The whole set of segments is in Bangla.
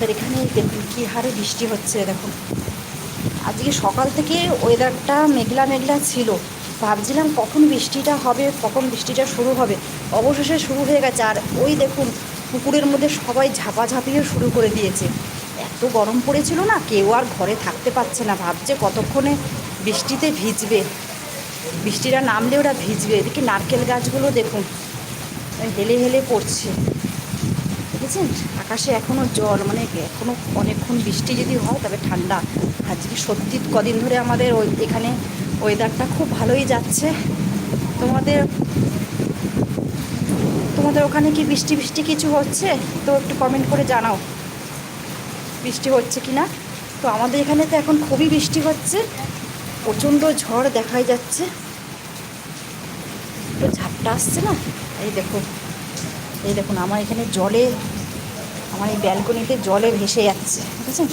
আমাদের এখানে দেখুন কী হারে বৃষ্টি হচ্ছে, দেখুন। আজকে সকাল থেকে ওয়েদারটা মেঘলা মেঘলা ছিল। ভাবছিলাম কখন বৃষ্টিটা হবে, কখন বৃষ্টিটা শুরু হবে। অবশেষে শুরু হয়ে গেছে। আর ওই দেখুন, পুকুরের মধ্যে সবাই ঝাপাঝাপিও শুরু করে দিয়েছে। এত গরম পড়েছিল না, কেউ আর ঘরে থাকতে পারছে না। ভাবছে কতক্ষণে বৃষ্টিতে ভিজবে। বৃষ্টিটা নামলে ওরা ভিজবে। এদিকে নারকেল গাছগুলো দেখুন, হেলে হেলে পড়ছে। দেখেছেন? আকাশে এখনও জল মানে এখনও অনেকক্ষণ বৃষ্টি যদি হয়, তবে ঠান্ডা। আজকে সত্যি কদিন ধরে আমাদের ওই এখানে ওয়েদারটা খুব ভালোই যাচ্ছে, তোমাদের তোমাদের ওখানে কি বৃষ্টি বৃষ্টি কিছু হচ্ছে? তো একটু কমেন্ট করে জানাও। বৃষ্টি হচ্ছে কি না তো আমাদের এখানে তো এখন খুবই বৃষ্টি হচ্ছে, প্রচণ্ড ঝড় দেখাই যাচ্ছে। তো ঝাপটা আসছে না? এই দেখো, এই দেখুন, আমার এখানে জলে আমার এই ব্যালকনিতে জলে ভেসে যাচ্ছে বুঝেছেন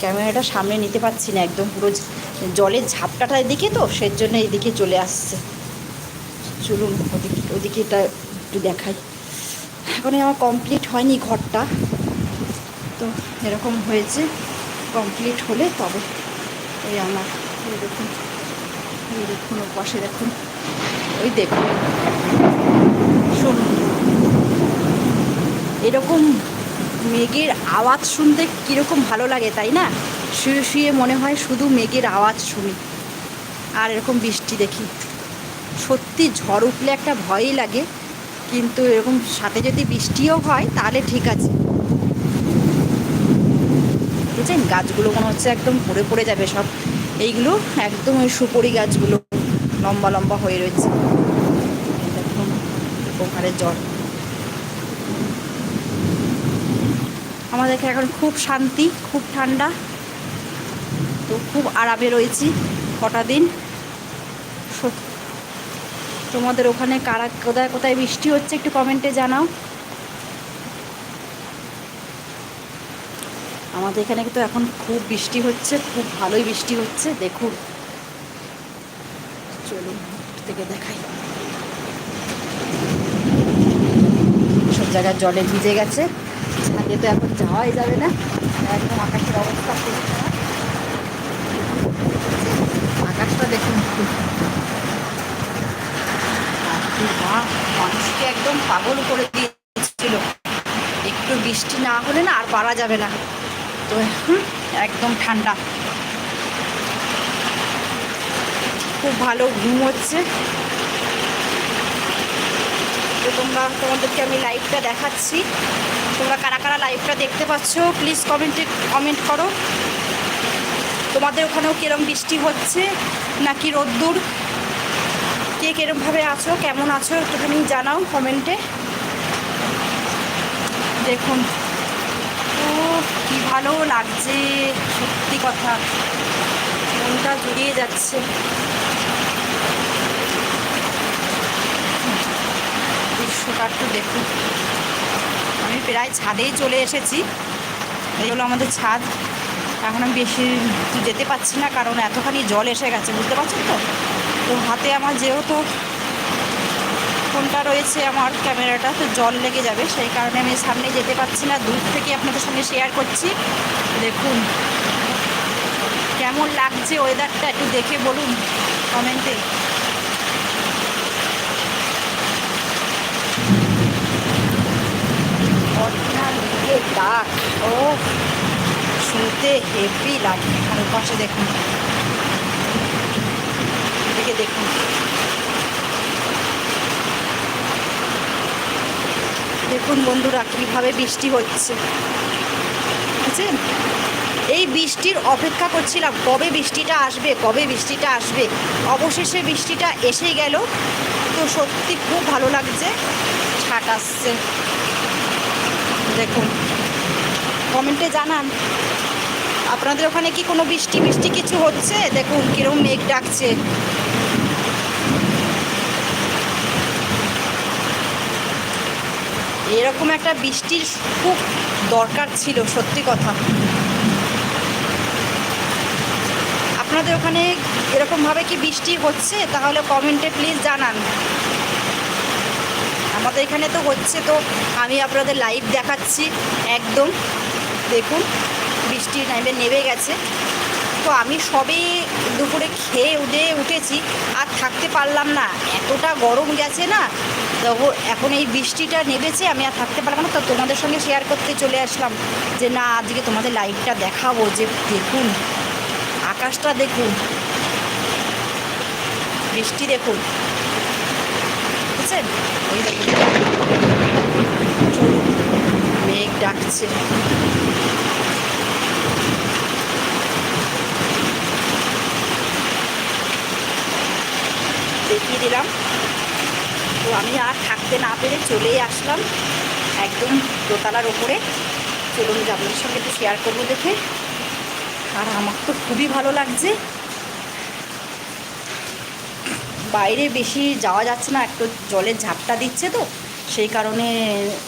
ক্যামেরাটা সামনে নিতে পারছি না একদম, পুরো জলের ঝাপটাটা এদিকে তো সের জন্য এইদিকে চলে আসছে। চলুন, ওদিকে ওদিকে এটা একটু দেখাই। এখন আমার কমপ্লিট হয়নি ঘরটা, তো এরকম হয়েছে। কমপ্লিট হলে তবে এই আমার, এই দেখুন এই দেখুন পাশে দেখুন। ওই দেখুন। শুনুন। এরকম মেঘের আওয়াজ শুনতে কীরকম ভালো লাগে, তাই না? শুয়ে শুয়ে মনে হয় শুধু মেঘের আওয়াজ শুনি। আর এরকম বৃষ্টি দেখি। সত্যি ঝড় উঠলে একটা ভয়ই লাগে, কিন্তু এরকম সাথে যদি বৃষ্টিও হয়, তাহলে ঠিক আছে। বুঝছেন? গাছগুলো মনে হচ্ছে একদম পড়ে পড়ে যাবে সব। এইগুলো একদম ওই সুপরি গাছগুলো লম্বা লম্বা হয়ে রয়েছে। এরকম ওখানে জল। আমাদের এখানে খুব শান্তি, খুব ঠান্ডা। তো খুব আরামে রয়েছি কটা দিন। তোমাদের ওখানে কারা, কোথায় কোথায় বৃষ্টি হচ্ছে একটু কমেন্টে জানাও। আমাদের এখানে কিন্তু এখন খুব বৃষ্টি হচ্ছে, খুব ভালোই বৃষ্টি হচ্ছে, দেখুন। চলুন থেকে দেখাই। সব জায়গায় জলে ভিজে গেছে। ছাদে তো এখন যাওয়াই যাবে না। একদম আকাশের অবস্থা খুব খারাপ। আকাশটা দেখুন। আর মানুষকে একদম পাগল করে দিয়েছিল। একটু বৃষ্টি না হলে না আর পারা যাবে না। তো একদম ঠান্ডা। খুব ভালো ঘুম হচ্ছে। তো তোমরা তোমাদেরকে আমি লাইভটা দেখাচ্ছি। তোমরা কারা কারা লাইভটা দেখতে পাচ্ছ প্লিজ কমেন্টে কমেন্ট করো। তোমাদের ওখানেও কিরম বৃষ্টি হচ্ছে, নাকি রোদ্দুর? কে কিরমভাবে আছো, কেমন আছো, একটুখানি জানাও কমেন্টে দেখুন ও কি ভালো লাগছে, সত্যি কথা। মনটা জুড়িয়ে যাচ্ছে। দৃশ্যটা একটু দেখুন। প্রায় ছাদেই চলে এসেছি। এই হলো আমাদের ছাদ। এখন আমি বেশি যেতে পারছি না, কারণ এতখানি জল এসে গেছে, বুঝতে পারছেন তো? তো হাতে আমার যেহেতু ফোনটা রয়েছে আমার ক্যামেরাটা, তো জল লেগে যাবে, সেই কারণে আমি সামনে যেতে পারছি না। দূর থেকে আপনাদের সঙ্গে শেয়ার করছি। দেখুন, কেমন লাগছে ওয়েদারটা একটু দেখে বলুন কমেন্টে অর্থাৎ মেঘের ডাক ও শুনতে হেভি লাগে। আর পাশে দেখুন। এদিকে দেখুন। দেখুন বন্ধুরা, কীভাবে বৃষ্টি হচ্ছে। বুঝছেন এই বৃষ্টির অপেক্ষা করছিলাম, কবে বৃষ্টিটা আসবে, কবে বৃষ্টিটা আসবে। অবশেষে বৃষ্টিটা এসেই গেল। তো সত্যি খুব ভালো লাগছে ছাট আসছে। দেখুন। কমেন্টে জানান। আপনাদের ওখানে কি কোনো বৃষ্টি বৃষ্টি কিছু হচ্ছে? দেখুন কীরকম মেঘ ডাকছে। এরকম একটা বৃষ্টির খুব দরকার ছিল, সত্যি কথা। আপনাদের ওখানে এরকমভাবে কি বৃষ্টি হচ্ছে? তাহলে কমেন্টে প্লিজ জানান। আমাদের এখানে তো হচ্ছে তো, আমি আপনাদের লাইভ দেখাচ্ছি, একদম। দেখুন বৃষ্টি নেমে নেমে গেছে। তো আমি সবে দুপুরে খেয়ে উঠে উঠেছি, আর থাকতে পারলাম না। এতটা গরম গেছে না, তো এখন এই বৃষ্টিটা নেমেছে, আমি আর থাকতে পারলাম না। তো তোমাদের সঙ্গে শেয়ার করতে চলে আসলাম যে, না, আজকে তোমাদের লাইভটা দেখাবো যে, দেখুন, আকাশটা দেখুন। বৃষ্টি দেখুন। বুঝছেন? ওই দেখুন। মেঘ ডাকছে। দেখিয়ে দিলাম। তো আমি আর থাকতে না পেরে চলেই আসলাম একদম দোতলার ওপরে। চলুন যে আপনাদের সঙ্গে একটু শেয়ার করব দেখে। আর আমার তো খুবই ভালো লাগছে। বাইরে বেশি যাওয়া যাচ্ছে না, একটু জলের ঝাপটা দিচ্ছে তো, সেই কারণে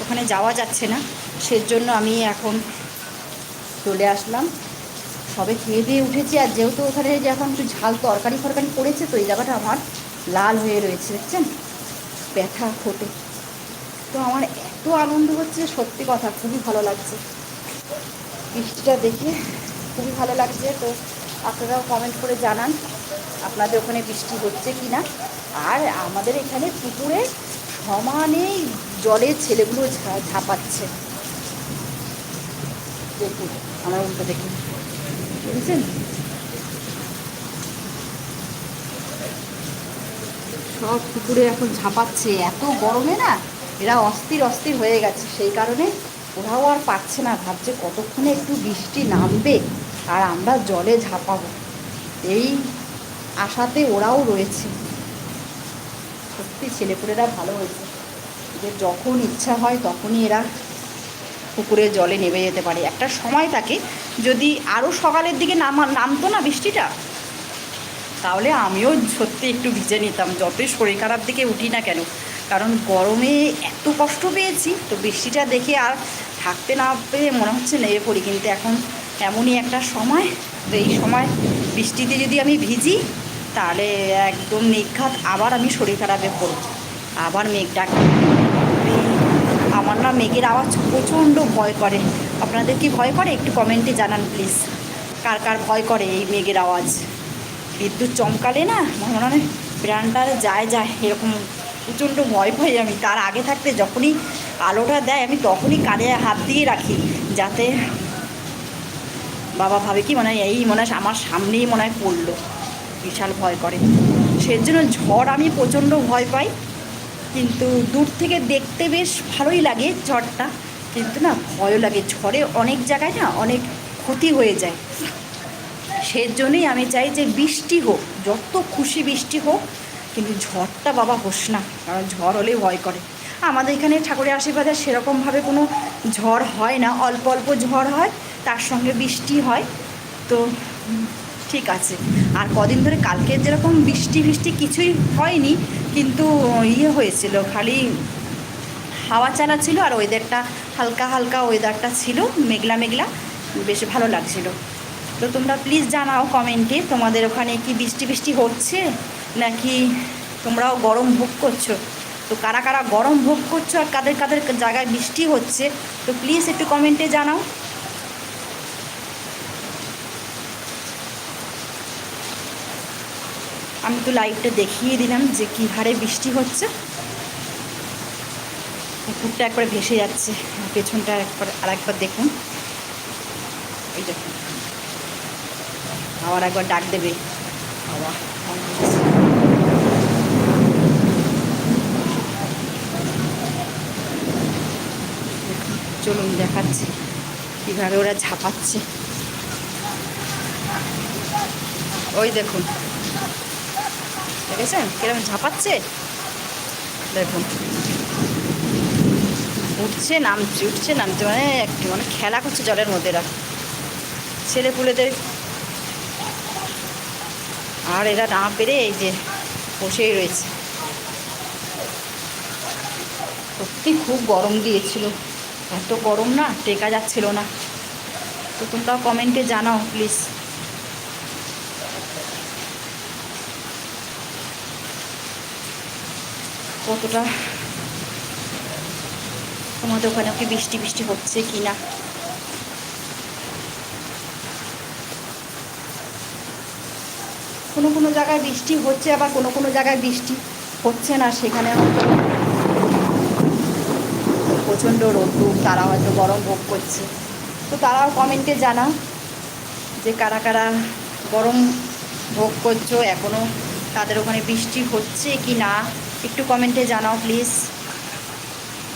ওখানে যাওয়া যাচ্ছে না। সেজন্য আমি এখন চলে আসলাম। সবে খেয়ে দিয়ে উঠেছি আর যেহেতু ওখানে যে এখন একটু ঝাল তরকারি ফরকারি পড়েছে তো এই জায়গাটা আমার। লাল হয়ে রয়েছে, দেখছেন? ব্যথা ফোটে। তো আমার এত আনন্দ হচ্ছে, সত্যি কথা, খুবই ভালো লাগছে। বৃষ্টিটা দেখে খুবই ভালো লাগছে। তো আপনারাও কমেন্ট করে জানান, আপনাদের ওখানে বৃষ্টি হচ্ছে কি না আর আমাদের এখানে পুকুরে সমানেই জলের ছেলেগুলো ঝাঁপাচ্ছে। দেখুন, আমার উল্টো দেখুন। বুঝছেন? সব পুকুরে এখন ঝাঁপাচ্ছে। এত গরমে না এরা অস্থির অস্থির হয়ে গেছে। সেই কারণে ওরাও আর পাচ্ছে না। ভাবছে কতক্ষণে একটু বৃষ্টি নামবে আর আমরা জলে ঝাঁপাবো। এই আশাতে ওরাও রয়েছে। সত্যি ছেলেপুলেরা ভালো হয়েছে। যে যখন ইচ্ছা হয় তখনই এরা পুকুরে জলে নেমে যেতে পারে। একটা সময় থাকে যদি আরও সকালের দিকে নামা নামতো না বৃষ্টিটা তাহলে আমিও সত্যি একটু ভিজে নিতাম। যতই শরীর খারাপ দিকে উঠি না কেন, কারণ গরমে এত কষ্ট পেয়েছি, তো বৃষ্টিটা দেখে আর থাকতে না পেরে মনে হচ্ছে নেমে পড়ি। কিন্তু এখন এমনই একটা সময়, তো এই সময় বৃষ্টিতে যদি আমি ভিজি, তাহলে একদম নিঘাত আবার আমি শরীর খারাপে পড়ব। আবার মেঘ ডাক আমার না মেঘের আওয়াজ প্রচণ্ড ভয় করে। আপনাদের কি ভয় করে? একটু কমেন্টে জানান, প্লিজ। কার কার ভয় করে এই মেঘের আওয়াজ? বিদ্যুৎ চমকালে না, মনে হয় প্রাণটা যায় যায়। এরকম প্রচণ্ড ভয় পাই আমি। তার আগে থাকতে যখনই আলোটা দেয়, আমি তখনই কানে হাত দিয়ে রাখি, যাতে বাবা ভাবে কি মনে এই মনে হয় আমার সামনেই মনে হয় পড়ল। বিশাল ভয় করে। সেজন্য ঝড় আমি প্রচণ্ড ভয় পাই, কিন্তু দূর থেকে দেখতে বেশ ভালোই লাগে ঝড়টা। কিন্তু না, ভয়ও লাগে। ঝড়ে অনেক জায়গায় না অনেক ক্ষতি হয়ে যায়। সেজন্যই আমি চাই যে বৃষ্টি হোক, যত খুশি বৃষ্টি হোক, কিন্তু ঝড়টা বাবা হোস না, কারণ ঝড় হলেই ভয় করে। আমাদের এখানে ঠাকুরের আশীর্বাদে সেরকমভাবে কোনো ঝড় হয় না, অল্প অল্প ঝড় হয়, তার সঙ্গে বৃষ্টি হয়। তো ঠিক আছে। আর কদিন ধরে কালকে যেরকম বৃষ্টি ফিষ্টি কিছুই হয়নি, কিন্তু ইয়ে হয়েছিল, খালি হাওয়া চালা ছিল আর ওয়েদারটা হালকা হালকা ওয়েদারটা ছিল, মেঘলা মেঘলা, বেশ ভালো লাগছিল। তো তোমরা প্লিজ জানাও কমেন্টে তোমাদের ওখানে কি বৃষ্টি বৃষ্টি হচ্ছে নাকি তোমরাও গরম ভোগ করছ? তো কারা কারা গরম ভোগ করছ আর কাদের কাদের জায়গায় বৃষ্টি হচ্ছে? তো প্লিজ একটু কমেন্টে জানাও। আমি তো লাইভটা দেখিয়ে দিলাম যে কী হারে বৃষ্টি হচ্ছে। পুকুরটা একবার ভেসে যাচ্ছে, পেছনটা একবার আর একবার দেখুন এই দেখুন আবার একবার ডাক দেবে। বাবা, চলুন দেখাচ্ছি কীভাবে ওরা ঝাঁপাচ্ছে। ওই দেখুন। দেখেছেন? কীরকম ঝাঁপাচ্ছে? দেখুন। উঠছে, নামছে উঠছে, নামছে মানে একটু মানে খেলা করছে জলের মধ্যে এরা। ছেলে পুলেদের আর এরা না পেরে এই যে বসেই রয়েছে। সত্যি খুব গরম দিয়েছিল। এত গরম না, টেকা যাচ্ছিল না। তো তোমরা কমেন্টে জানাও, প্লিজ। কতটা তোমাদের ওখানে কি বৃষ্টি বৃষ্টি হচ্ছে কি না কোনো কোনো জায়গায় বৃষ্টি হচ্ছে আবার কোনো কোনো জায়গায় বৃষ্টি হচ্ছে না, সেখানে প্রচণ্ড রোদ্দুর তারা হয়তো গরম ভোগ করছে। তো তারাও কমেন্টে জানাও যে কারা কারা গরম ভোগ করছ এখনও তাদের ওখানে বৃষ্টি হচ্ছে কি না? একটু কমেন্টে জানাও প্লিজ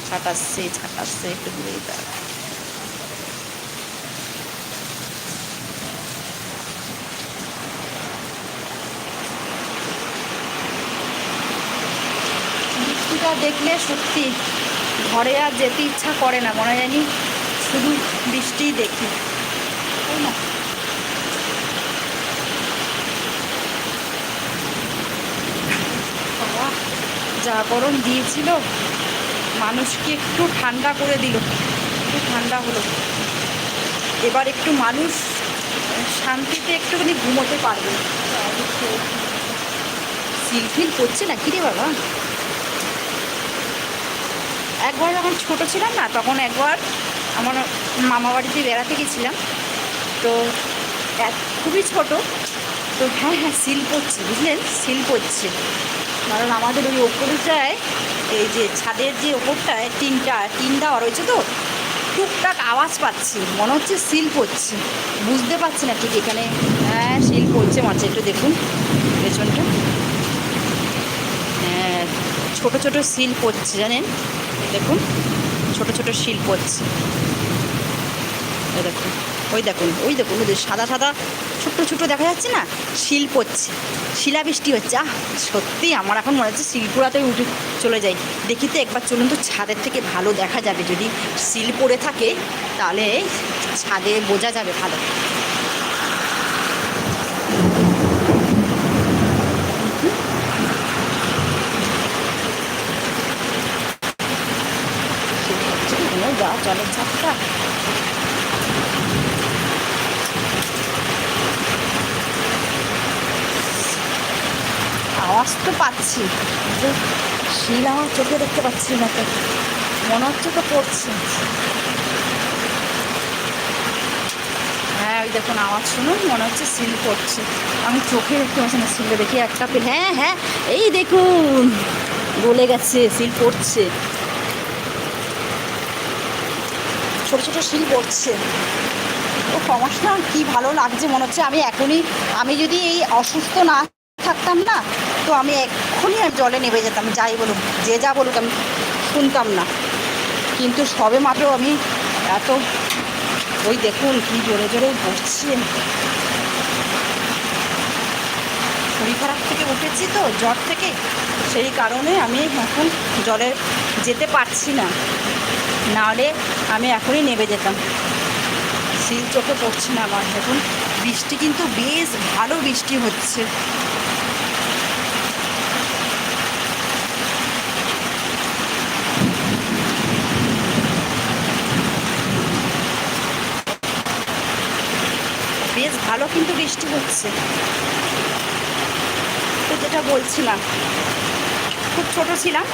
ছাটাচ্ছে ছাটাচ্ছে একটু দূরে যেতে দেখলে সত্যি ঘরে আর যেতে ইচ্ছা করে না, মনে জানি শুধু বৃষ্টিই দেখি। তাই না? যা গরম দিয়েছিল, মানুষকে একটু ঠান্ডা করে দিল। একটু ঠান্ডা হলো। এবার একটু মানুষ শান্তিতে একটুখানি ঘুমোতে পারবে। সিলফিল করছে না কিরে বাবা? একবার যখন ছোট ছিলাম না, তখন একবার আমার মামা বাড়িতে বেড়াতে গেছিলাম। তো এক খুবই ছোট। তো হ্যাঁ হ্যাঁ সিল পড়ছে বুঝলেন? সিল পড়ছে কারণ আমাদের ওই ওপরটায় এই যে ছাদের যে ওপরটায় টিনটা, টিন দেওয়া রয়েছে তো, টুকটাক আওয়াজ পাচ্ছি। মনে হচ্ছে সিল পড়ছে বুঝতে পারছি না ঠিক এখানে। হ্যাঁ সিল পড়ছে মাঝে একটু দেখুন পেছনটা। হ্যাঁ ছোটো ছোটো সিল পড়ছে জানেন? দেখুন, ছোট ছোট শিল পড়ছে এই দেখুন, ওই দেখুন ওই দেখুন, ওই সাদা সাদা, ছোট্ট ছোট দেখা যাচ্ছে না? শিল পড়ছে শিলাবৃষ্টি হচ্ছে। আহ, সত্যি আমার এখন মনে হচ্ছে শিলপুরাতে উঠে চলে যাই। দেখি তো একবার চলুন তো, ছাদের থেকে ভালো দেখা যাবে। যদি শিল পড়ে থাকে, তাহলে ছাদে বোঝা যাবে ভালো শিল যা জলের ঝাপটা আওয়াজ তো পাচ্ছি, কিন্তু শিল আমার চোখে দেখতে পাচ্ছি না তো। মনে হচ্ছে তো পড়ছে। হ্যাঁ ওই দেখুন, আওয়াজ শুনুন, মনে হচ্ছে সিল পড়ছে। আমি চোখে দেখতে পাচ্ছি না সিলটা দেখি একটা পেল। হ্যাঁ হ্যাঁ এই দেখুন, গলে গেছে সিল পড়ছে। ছোট ছোট শিল পড়ছে। ও, সমস্যা, কি ভালো লাগছে মনে হচ্ছে। আমি এখনই, আমি যদি এই অসুস্থ না থাকতাম না, তো আমি এক্ষুনি আর জলে নেমে যেতাম, যাই বলুক, যে যা বলুক আমি শুনতাম না। কিন্তু সবে মাত্র আমি এত, ওই দেখুন কি জোরে জোরে পড়ছে। শরীর খারাপ থেকে উঠেছি তো, জ্বর থেকে, সেই কারণে আমি এখন জলে যেতে পারছি না। নাহলে আমি এখনই নেমে যেতাম। শিল চোখে পড়ছে না আমার এখন। বৃষ্টি কিন্তু বেশ ভালো বৃষ্টি হচ্ছে। বেশ ভালো কিন্তু বৃষ্টি হচ্ছে। তো যেটা বলছিলাম, খুব ছোট ছিলাম,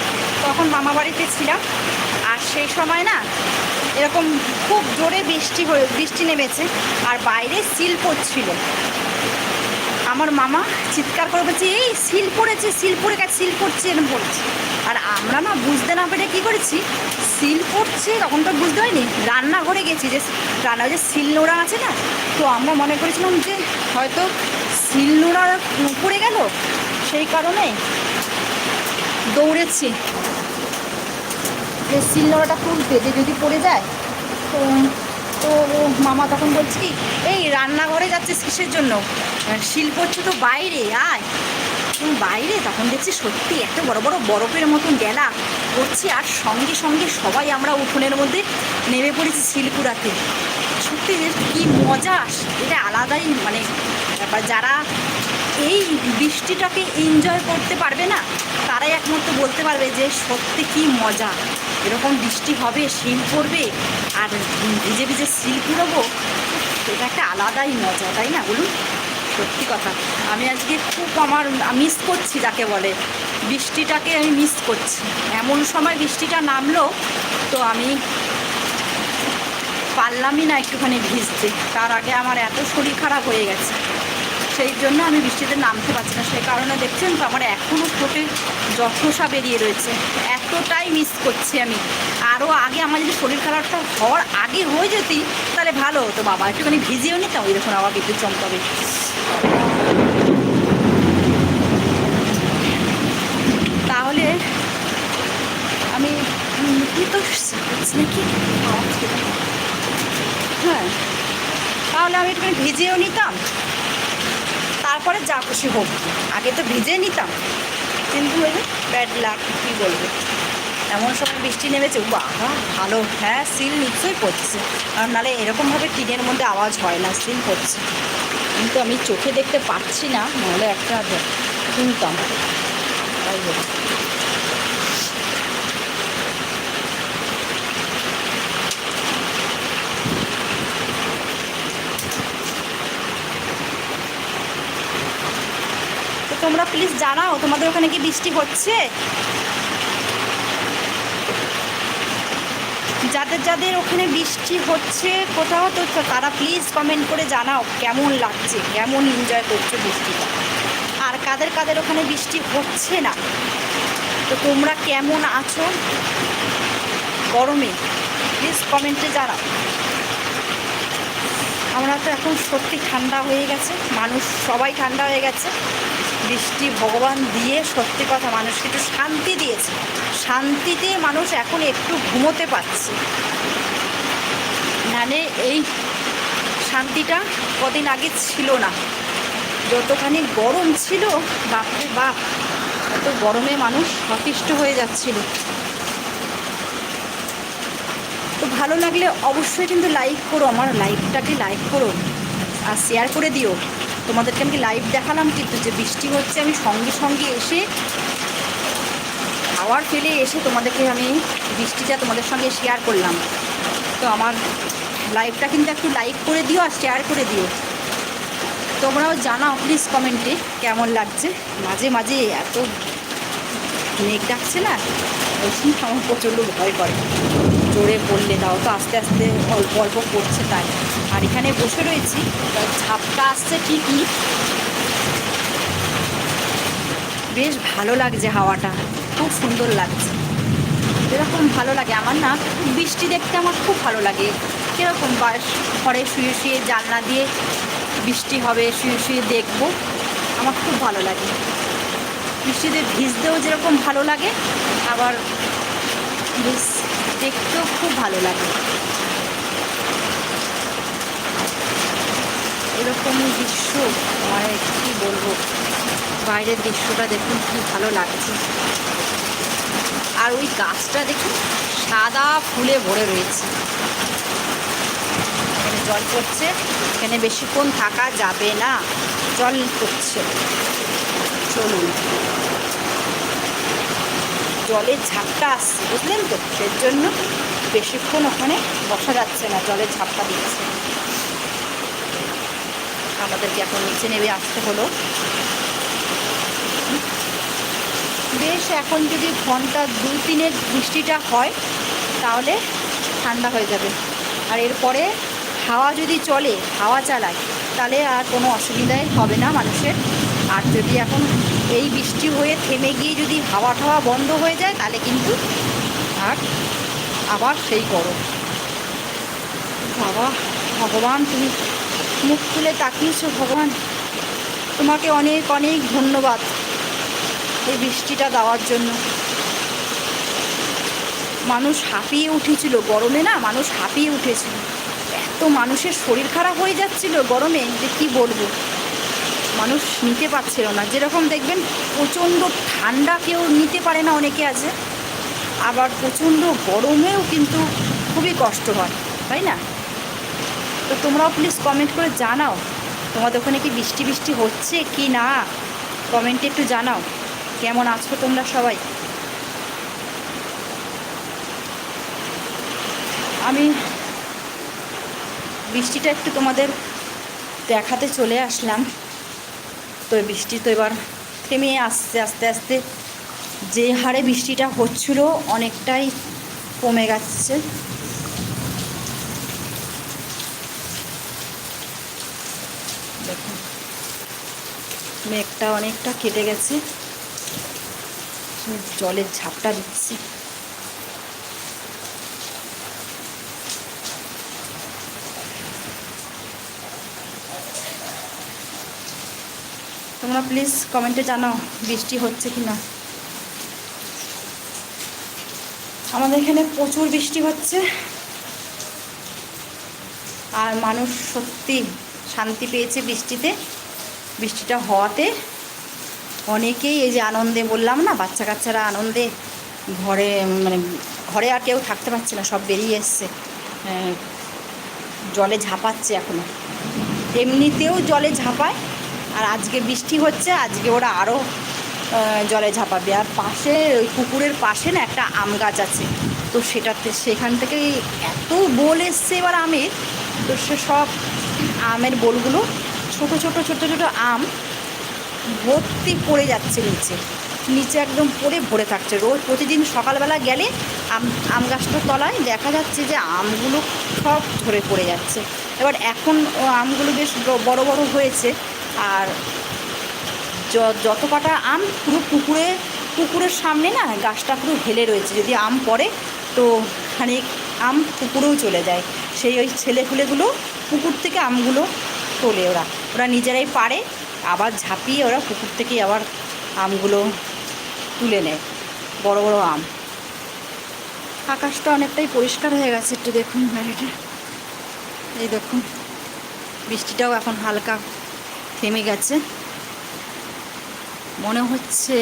তখন মামা বাড়িতে ছিলাম। সেই সময় না এরকম খুব জোরে বৃষ্টি হয়ে, বৃষ্টি নেমেছে আর বাইরে সিল পড়ছিল। আমার মামা চিৎকার করে বলছে, এই সিল পড়েছে, সিল পড়ে গেছে, সিল পড়ছে এরকম পড়ছে আর আমরা না বুঝতে না পেরে কী করেছি, সিল পড়ছে তখন তো বুঝতে হয়নি রান্নাঘরে গেছি, যে রান্না যে সিল নোড়া আছে না, তো আমরা মনে করেছিলাম যে হয়তো সিল নোড়া পড়ে গেল, সেই কারণে দৌড়েছি। যে সিল নোড়াটা তুলতে, যে যদি পড়ে যায়, তো তো মামা তখন বলছে এই রান্নাঘরে যাচ্ছে কিসের জন্য? শিল পড়ছে তো বাইরে, আয়। বাইরে? তখন দেখছি সত্যি এত বড় বড় বরফের মতন গেলা করছি আর সঙ্গে সঙ্গে সবাই আমরা উঠোনের মধ্যে নেমে পড়েছি শিলপুরাতে সত্যি কী মজা, এটা আলাদাই মানে যারা এই বৃষ্টিটাকে এনজয় করতে পারবে না? তারাই একমাত্র বলতে পারবে যে সত্যি কি মজা। এরকম বৃষ্টি হবে, শিল পড়বে, আর ভিজে ভিজে শিল পুরোবো এটা একটা আলাদাই মজা, তাই না বলুন? সত্যি কথা। আমি আজকে খুব আমার মিস করছি যাকে বলে। বৃষ্টিটাকে আমি মিস করছি। এমন সময় বৃষ্টিটা নামলো, তো আমি পারলামই না একটুখানি ভিজতে। তার আগে আমার এত শরীর খারাপ হয়ে গেছে। সেই জন্য আমি বৃষ্টিতে নামতে পারছি না। সেই কারণে দেখছেন তো আমার এখনও ঠোঁটে যথসা বেরিয়ে রয়েছে। এতটাই মিস করছি আমি। আরও আগে আমার যদি শরীর খারাপটা হওয়ার আগে হয়ে যেতি, তাহলে ভালো হতো বাবা। একটুখানি ভিজিয়েও নিতাম ওই দেখুন আবার বিদ্যুৎ চমকাবে। তাহলে আমি তো হ্যাঁ। তাহলে আমি একটুখানি ভিজিয়েও নিতাম। তারপরে যা খুশি হোক। আগে তো ভিজে নিতাম। কিন্তু ওই ব্যাড লাক কী বলব? এমন সময় বৃষ্টি নেমেছে বাবা ভালো। হ্যাঁ সিল নিশ্চয়ই পড়ছে। কারণ নাহলে এরকমভাবে টিনের মধ্যে আওয়াজ হয় না সিল পড়ছে। কিন্তু আমি চোখে দেখতে পাচ্ছি না নাহলে একটা শুনতাম তাই তোমরা প্লিজ জানাও, তোমাদের ওখানে কি বৃষ্টি হচ্ছে? যাদের যাদের ওখানে বৃষ্টি হচ্ছে কোথাও, তো তারা প্লিজ কমেন্ট করে জানাও কেমন লাগছে, কেমন এনজয় করছ বৃষ্টিটা? আর কাদের কাদের ওখানে বৃষ্টি হচ্ছে না? তো তোমরা কেমন আছো? গরমে প্লিজ কমেন্টে জানাও। আমরা তো এখন সত্যি ঠান্ডা হয়ে গেছে, মানুষ সবাই ঠান্ডা হয়ে গেছে। বৃষ্টি ভগবান দিয়ে সত্যি কথা মানুষকে একটু শান্তি দিয়েছে। শান্তিতে মানুষ এখন একটু ঘুমোতে পারছে। মানে এই শান্তিটা কদিন আগে ছিল না। যতখানি গরম ছিল, বাপরে বাপ, এত গরমে মানুষ অতিষ্ঠ হয়ে যাচ্ছিল তো ভালো লাগলে অবশ্যই কিন্তু লাইক করো, আমার লাইভটাকে লাইক করো আর শেয়ার করে দিও। তোমাদেরকে আমি লাইভ দেখালাম কিন্তু যে বৃষ্টি হচ্ছে, আমি সঙ্গে সঙ্গে এসে খাওয়ার ফেলে এসে তোমাদেরকে আমি বৃষ্টিটা তোমাদের সঙ্গে শেয়ার করলাম। তো আমার লাইভটা কিন্তু একটু লাইক করে দিও আর শেয়ার করে দিও। তোমরাও জানাও প্লিজ কমেন্টে কেমন লাগছে। মাঝে মাঝে এত মেঘ ডাকছে না ওই আমার প্রচণ্ড ভয় করে। জোরে পড়লে তাও তো আস্তে আস্তে অল্প অল্প পড়ছে তাই। আর এখানে বসে রয়েছি ঝাপটা আসছে ঠিকই। বেশ ভালো লাগছে হাওয়াটা, খুব সুন্দর লাগছে। এরকম ভালো লাগে, আমার না বৃষ্টি দেখতে আমার খুব ভালো লাগে। কীরকম বাস ঘরে শুয়ে শুয়ে জানলা দিয়ে বৃষ্টি হবে, শুয়ে শুয়ে দেখব, আমার খুব ভালো লাগে। বৃষ্টিতে ভিজতেও যেরকম ভালো লাগে, আবার বেশ দেখতেও খুব ভালো লাগে। এরকম দৃশ্য মানে কি বলব? বাইরের দৃশ্যটা দেখুন, কি ভালো লাগছে। আর ওই গাছটা দেখুন, সাদা ফুলে ভরে রয়েছে। এখানে জল পড়ছে, এখানে বেশিক্ষণ থাকা যাবে না। জল পড়ছে। চলুন। জলের ঝাপটা আসছে, বুঝলেন তো? সেই জন্য বেশিক্ষণ ওখানে বসা যাচ্ছে না, জলের ঝাপটা দিচ্ছে। আমাদেরকে এখন নিচে নেমে আসতে হলো। বেশ, এখন যদি ঘণ্টা দুই তিনের বৃষ্টিটা হয়, তাহলে ঠান্ডা হয়ে যাবে। আর এরপরে হাওয়া যদি চলে, হাওয়া চালায়, তাহলে আর কোনো অসুবিধাই হবে না মানুষের। আর যদি এখন এই বৃষ্টি হয়ে থেমে গিয়ে যদি হাওয়া ঠাওয়া বন্ধ হয়ে যায়, তাহলে কিন্তু আর আবার সেই গরম। বাবা, ভগবান, তুমি মুখ তুলে তাকিয়েছো, ভগবান। তোমাকে অনেক অনেক ধন্যবাদ এই বৃষ্টিটা দেওয়ার জন্য। মানুষ হাঁপিয়ে উঠেছিল গরমে না, মানুষ হাঁপিয়ে উঠেছিল। এত মানুষের শরীর খারাপ হয়ে যাচ্ছিল গরমে, যে কি বলব? মানুষ নিতে পারছিল না। যেরকম দেখবেন প্রচণ্ড ঠান্ডা কেউ নিতে পারে না অনেকে আছে। আবার প্রচণ্ড গরমেও কিন্তু খুবই কষ্ট হয়, তাই না? তো তোমরাও প্লিজ কমেন্ট করে জানাও। তোমাদের ওখানে কি বৃষ্টি বৃষ্টি হচ্ছে কি না? কমেন্টে একটু জানাও। কেমন আছো তোমরা সবাই? আমি বৃষ্টিটা একটু তোমাদের দেখাতে চলে আসলাম। তো বৃষ্টি তো এবার থেমে আসছে আস্তে আস্তে যে হারে বৃষ্টিটা হচ্ছিল অনেকটাই কমে যাচ্ছে দেখুন মেঘটা অনেকটা কেটে গেছে। জলের ঝাপটা দিচ্ছি। তোমরা প্লিজ কমেন্টে জানাও বৃষ্টি হচ্ছে কি না আমাদের এখানে প্রচুর বৃষ্টি হচ্ছে। আর মানুষ সত্যি শান্তি পেয়েছে বৃষ্টিতে। বৃষ্টিটা হওয়াতে অনেকেই এই যে আনন্দে বললাম না বাচ্চা কাচ্চারা আনন্দে ঘরে মানে ঘরে আর কেউ থাকতে পারছে না, সব বেরিয়ে এসছে। জলে ঝাঁপাচ্ছে এখনও। এমনিতেও জলে ঝাঁপায় আর আজকে বৃষ্টি হচ্ছে, আজকে ওরা আরও জলে ঝাঁপাবে। আর পাশে, ওই পুকুরের পাশে না একটা আম গাছ আছে। তো সেটাতে, সেখান থেকেই এত বোল এসছে এবার আমের। তো সে সব আমের বোলগুলো, ছোট ছোট ছোট ছোট আম ভর্তি পড়ে যাচ্ছে নিচে। নিচে একদম পড়ে ভরে থাকছে। রোজ প্রতিদিন সকালবেলা গেলে আম আম গাছটার তলায় দেখা যাচ্ছে যে আমগুলো সব ঝরে পড়ে যাচ্ছে। এবার এখন আমগুলো বেশ বড় বড় হয়েছে। আর যত কটা আম পুরো পুকুরে, পুকুরের সামনে না গাছটা পুরো হেলে রয়েছে। যদি আম পড়ে, তো খানিক আম পুকুরেও চলে যায়। সেই ওই ছেলেপুলেগুলো পুকুর থেকে আমগুলো তোলে ওরা। ওরা নিজেরাই পারে, আবার ঝাঁপিয়ে ওরা পুকুর থেকেই আবার আমগুলো তুলে নেয়। বড় বড় আম। আকাশটা অনেকটাই পরিষ্কার হয়ে গেছে, একটু দেখুন বাইরেটা। এই দেখুন, বৃষ্টিটাও এখন হালকা থেমে গেছে। মনে হচ্ছে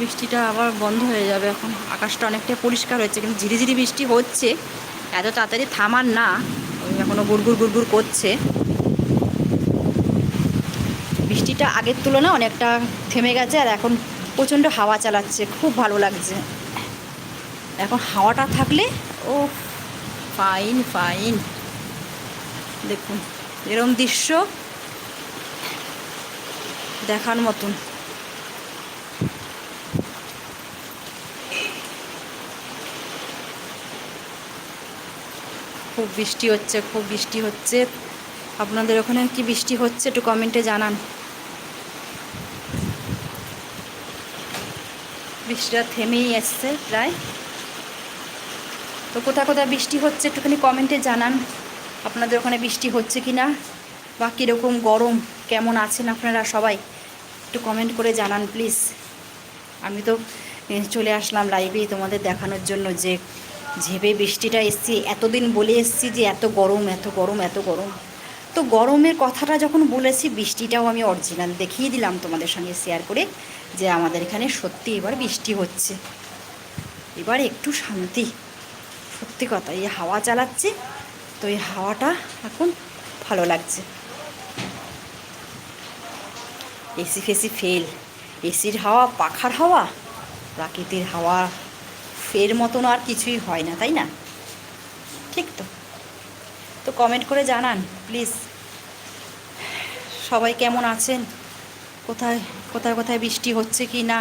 বৃষ্টিটা আবার বন্ধ হয়ে যাবে এখন। আকাশটা অনেকটাই পরিষ্কার হয়েছে, কিন্তু ঝিরিঝিরি বৃষ্টি হচ্ছে। এত তাড়াতাড়ি থামার না এখনও গুড়গুড় গুড়গুড় করছে। বৃষ্টিটা আগের তুলনায় অনেকটা থেমে গেছে আর এখন প্রচণ্ড হাওয়া চালাচ্ছে, খুব ভালো লাগছে। এখন হাওয়াটা থাকলে ও ফাইন ফাইন। দেখুন, এরম দৃশ্য। দেখার মতন। খুব বৃষ্টি হচ্ছে, খুব বৃষ্টি হচ্ছে। আপনাদের ওখানে কি বৃষ্টি হচ্ছে একটু কমেন্টে জানান। বৃষ্টিটা থেমেই এসছে প্রায়। তো কোথায় কোথায় বৃষ্টি হচ্ছে একটুখানি কমেন্টে জানান। আপনাদের ওখানে বৃষ্টি হচ্ছে কি না বা কীরকম গরম, কেমন আছেন আপনারা সবাই? একটু কমেন্ট করে জানান প্লিজ আমি তো চলে আসলাম লাইভে তোমাদের দেখানোর জন্য যে ঝেপে বৃষ্টিটা এসছি, এতদিন বলে এসছি যে এত গরম এত গরম এত গরম। তো গরমের কথাটা যখন বলেছি, বৃষ্টিটাও আমি অরিজিনাল দেখিয়ে দিলাম তোমাদের সঙ্গে শেয়ার করে যে আমাদের এখানে সত্যি এবার বৃষ্টি হচ্ছে। এবার একটু শান্তি। সত্যি কথা, এই হাওয়া চালাচ্ছে, তো এই হাওয়াটা এখন ভালো লাগছে। এসি ফেসি ফেল। এসির হাওয়া পাখার হাওয়া প্রাকৃতিক হাওয়া ফের মতন আর কিছুই হয় না, তাই না? ঠিক তো। তো কমেন্ট করে জানান প্লিজ সবাই কেমন আছেন? কোথায় কোথায় কোথায় বৃষ্টি হচ্ছে কি না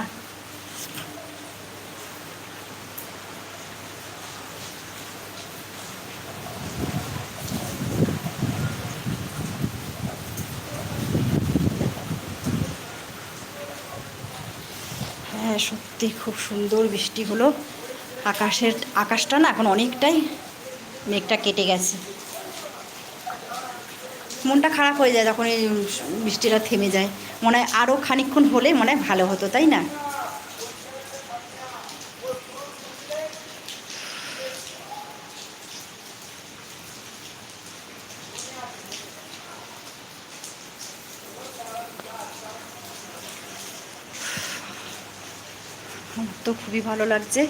হ্যাঁ সত্যি খুব সুন্দর বৃষ্টি হলো। আকাশের, আকাশটা না এখন অনেকটাই মেঘটা কেটে গেছে। মনটা খারাপ হয়ে যায় যখন এই বৃষ্টিটা থেমে যায়। মনে হয় আরও খানিকক্ষণ হলে মনে হয় ভালো হতো, তাই না? খুবই ভালো লাগছে।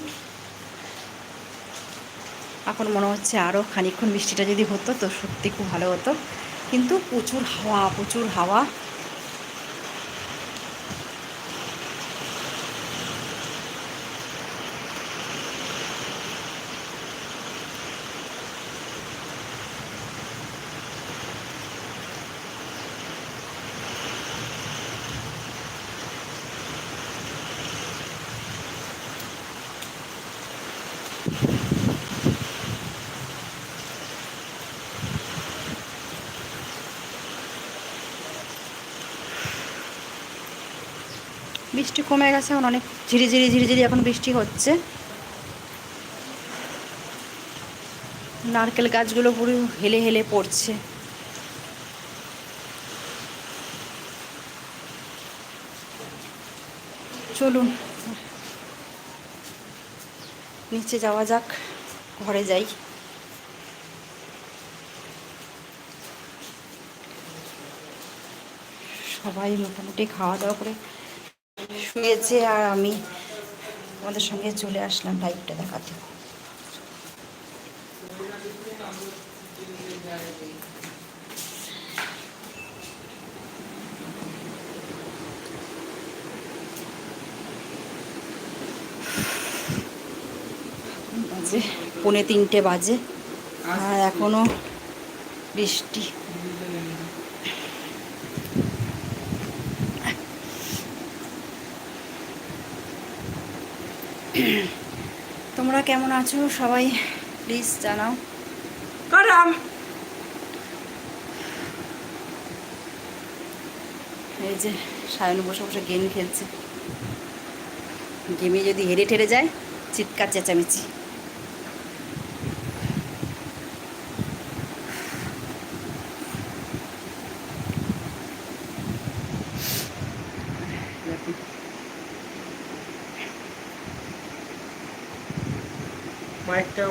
এখন মনে হচ্ছে আরও খানিক্ষণ বৃষ্টিটা যদি হতো তো সত্যি খুব ভালো হতো। কিন্তু প্রচুর হাওয়া প্রচুর হাওয়া। বৃষ্টি কমে গেছে, এখন অনেক ঝিরিঝিরি ঝিরিঝিরি এখন বৃষ্টি হচ্ছে। নারকেল গাছগুলো পুরো হেলে হেলে পড়ছে। চলুন, নিচে যাওয়া যাক, ঘরে যাই। সবাই মোটামুটি খাওয়া দাওয়া করে শুয়েছে আর আমি আমাদের সঙ্গে চলে আসলাম লাইভটা দেখাতে। বাজে, পৌনে তিনটে বাজে, আর এখনও বৃষ্টি তোমরা কেমন আছো? সবাই প্লিজ জানাও। কারাম। এই যে সায়ন বসে বসে গেম খেলছে। গেমে যদি হেরে ঠেরে যায় চিৎকার চেঁচামেচি দেখুন মাইকটা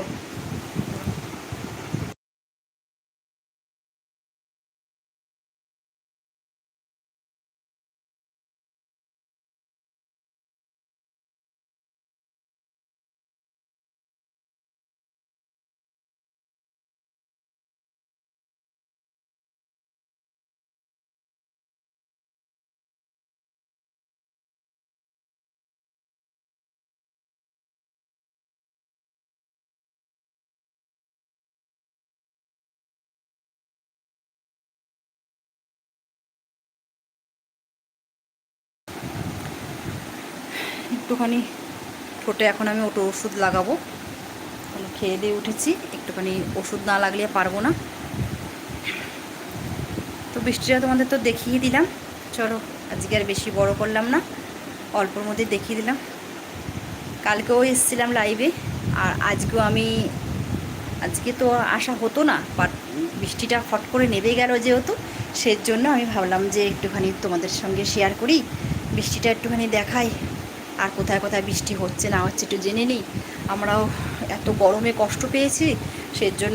একটুখানি ঠোঁটে এখন আমি ওটা ওষুধ লাগাবো। খেয়ে দিয়ে উঠেছি। একটুখানি ওষুধ না লাগলে পারব না। তো বৃষ্টিটা তোমাদের তো দেখিয়ে দিলাম। চলো, আজকে আর বেশি বড় করলাম না। অল্পর মধ্যে দেখিয়ে দিলাম। কালকেও এসেছিলাম লাইভে আর আজকেও আমি, আজকে তো আসা হতো না। বাট বৃষ্টিটা ফট করে নেমে গেল যেহেতু সের জন্য আমি ভাবলাম যে একটুখানি তোমাদের সঙ্গে শেয়ার করি। বৃষ্টিটা একটুখানি দেখাই। আর কোথায় কোথায় বৃষ্টি হচ্ছে না হচ্ছে একটু জেনে নিই। আমরাও এত গরমে কষ্ট পেয়েছি সের জন্য